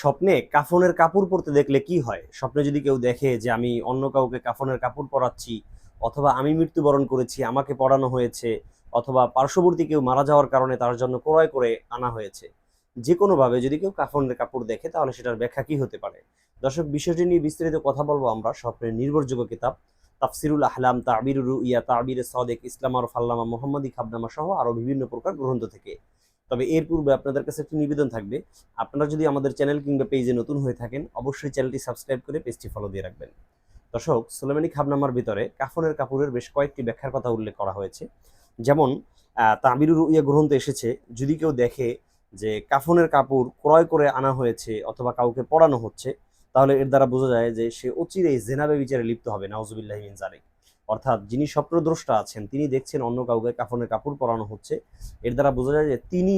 স্বপ্নে কাফনের কাপড় পরতে দেখলে কি হয়? স্বপ্নে যদি কেউ দেখে যে আমি অন্য কাউকে কাফনের কাপড় পরাচ্ছি, অথবা আমি মৃত্যুবরণ করেছি, আমাকে পড়ানো হয়েছে, অথবা পার্শ্ববর্তী কেউ মারা যাওয়ার কারণে তার জন্য ক্রয় করে আনা হয়েছে যে কোনোভাবে যদি কেউ কাফনের কাপড় দেখে, তাহলে সেটার ব্যাখ্যা কি হতে পারে? দর্শক বিষয়টি নিয়ে বিস্তারিত কথা বলব আমরা স্বপ্নের নির্ভরযোগ্য কিতাব, তাফসিরুল আহলাম তাবিরুল ইয়া তাবির সদেক, ইসলাম আর ফাল্লামা মোহাম্মদী, খাবনামা সহ আরও বিভিন্ন প্রকার গ্রন্থ থেকে। তবে এর পূর্বে আপনাদের কাছে একটি নিবেদন থাকবে। আপনারা যদি আমাদের চ্যানেল কিংবা পেজে নতুন হয়ে থাকেন, অবশ্যই চ্যানেলটি সাবস্ক্রাইব করে পেজটি ফলো দিয়ে রাখবেন। দর্শক, সুলেমানি খাবনামার ভিতরে কাফনের কাপড়ের বেশ কয়েকটি ব্যাখ্যার কথা উল্লেখ করা হয়েছে। যেমন তাবিরুর ইয়া গ্রন্থে এসেছে, যদি কেউ দেখে যে কাফনের কাপড় ক্রয় করে আনা হয়েছে অথবা কাউকে পড়ানো হচ্ছে, তাহলে এর দ্বারা বোঝা যায় যে সে অচিরেই জেনাবে বিচারে লিপ্ত হবে, নাউজুবিল্লাহ মিন জালিক অর্থাৎ যিনি স্বপ্নদ্রষ্টা আছেন, তিনি দেখছেন অন্য কাউকে কাফনের কাপড় পরানো হচ্ছে। এর দ্বারা বোঝা যায় যে তিনি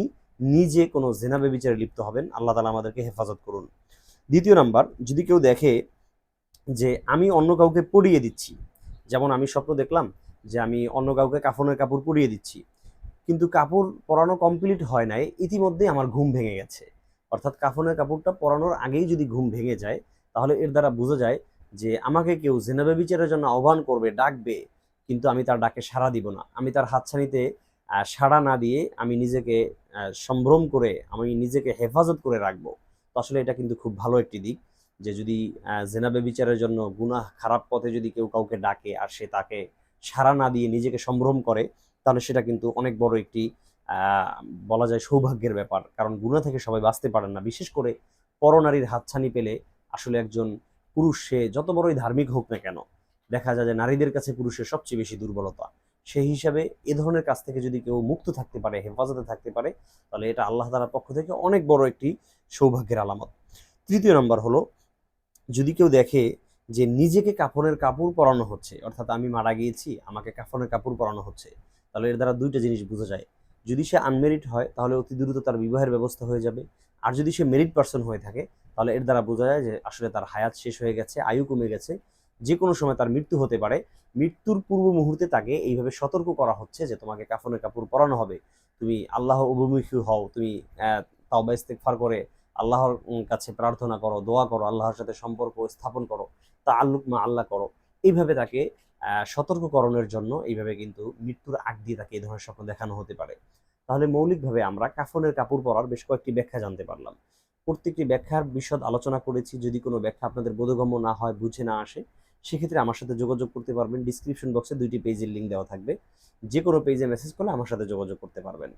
নিজে কোনো জেনাবে বিচারে লিপ্ত হবেন। আল্লাহ তালা আমাদেরকে হেফাজত করুন। দ্বিতীয় নাম্বার, যদি কেউ দেখে যে আমি অন্য কাউকে পরিয়ে দিচ্ছি, যেমন আমি স্বপ্ন দেখলাম যে আমি অন্য কাউকে কাফনের কাপড় পরিয়ে দিচ্ছি, কিন্তু কাপড় পরানো কমপ্লিট হয় নাই, ইতিমধ্যে আমার ঘুম ভেঙে গেছে। অর্থাৎ কাফনের কাপড়টা পরানোর আগেই যদি ঘুম ভেঙে যায়, তাহলে এর দ্বারা বোঝা যায় যে আমাকে কেউ জেনাবে বিচারের জন্য আহ্বান করবে, ডাকবে, কিন্তু আমি তার ডাকে সাড়া দিব না। আমি তার হাতছানিতে সাড়া না দিয়ে আমি নিজেকে সম্ভ্রম করে, আমি নিজেকে হেফাজত করে রাখব। তো আসলে এটা কিন্তু খুব ভালো একটি দিক যে যদি জেনাবে বিচারের জন্য গুনাহ খারাপ পথে যদি কেউ কাউকে ডাকে আর সে তাকে সাড়া না দিয়ে নিজেকে সম্ভ্রম করে, তাহলে সেটা কিন্তু অনেক বড় একটি বলা যায় সৌভাগ্যের ব্যাপার। কারণ গুণা থেকে সবাই বাঁচতে পারেন না। বিশেষ করে পরনারীর হাতছানি পেলে আসলে একজন পুরুষ সে যত বড়ই ধার্মিক হোক না কেন, দেখা যায় যে নারীদের কাছে পুরুষের সবচেয়ে বেশি দুর্বলতা। সেই হিসাবে এ ধরনের কাজ থেকে যদি কেউ মুক্ত থাকতে পারে, হেফাজতে থাকতে পারে, তাহলে এটা আল্লাহ তালার পক্ষ থেকে অনেক বড় একটি সৌভাগ্যের আলামত। তৃতীয় নম্বর হলো, যদি কেউ দেখে যে নিজেকে কাফনের কাপড় পরানো হচ্ছে, অর্থাৎ আমি মারা গিয়েছি, আমাকে কাফনের কাপড় পরানো হচ্ছে, তাহলে এর দ্বারা দুইটা জিনিস বোঝা যায়। যদি সে আনমেরিড হয়, তাহলে অতি দ্রুত তার বিবাহের ব্যবস্থা হয়ে যাবে। আর যদি সে মেরিড পার্সন হয়ে থাকে, তাহলে এর দ্বারা বোঝা যায় যে আসলে তার হায়াত শেষ হয়ে গেছে, আয়ু কমে গেছে। যে কোনো সময় তার মৃত্যু হতে পারে। মৃত্যুর পূর্ব মুহূর্তে তাকে এইভাবে সতর্ক করা হচ্ছে যে তোমাকে কাফনের কাপড় পরানো হবে। তুমি আল্লাহ অভিমুখী হও, তুমি তাওবা ইস্তেগফার করে আল্লাহর কাছে প্রার্থনা করো, দোয়া করো, আল্লাহর সাথে সম্পর্ক স্থাপন করো তা আল্লুক মা আল্লাহ করো। এইভাবে তাকে সতর্ককরণের জন্য এইভাবে কিন্তু মৃত্যুর আগ দিয়ে তাকে এই ধরনের স্বপ্ন দেখানো হতে পারে। তাহলে মৌলিকভাবে আমরা কাফনের কাপড় পরার বেশ কয়েকটি ব্যাখ্যা জানতে পারলাম। প্রত্যেকটি ব্যাখ্যার বিশদ আলোচনা করেছি, যদি কোনো ব্যাখ্যা আপনাদের বোধগম্য না হয়, বুঝে না আসে, সেক্ষেত্রে আমার সাথে যোগাযোগ করতে পারবেন। ডিসক্রিপশন বক্সে দুইটি পেজের লিঙ্ক দেওয়া থাকবে। যে কোনো পেজে মেসেজ করলে আমার সাথে যোগাযোগ করতে পারবেন।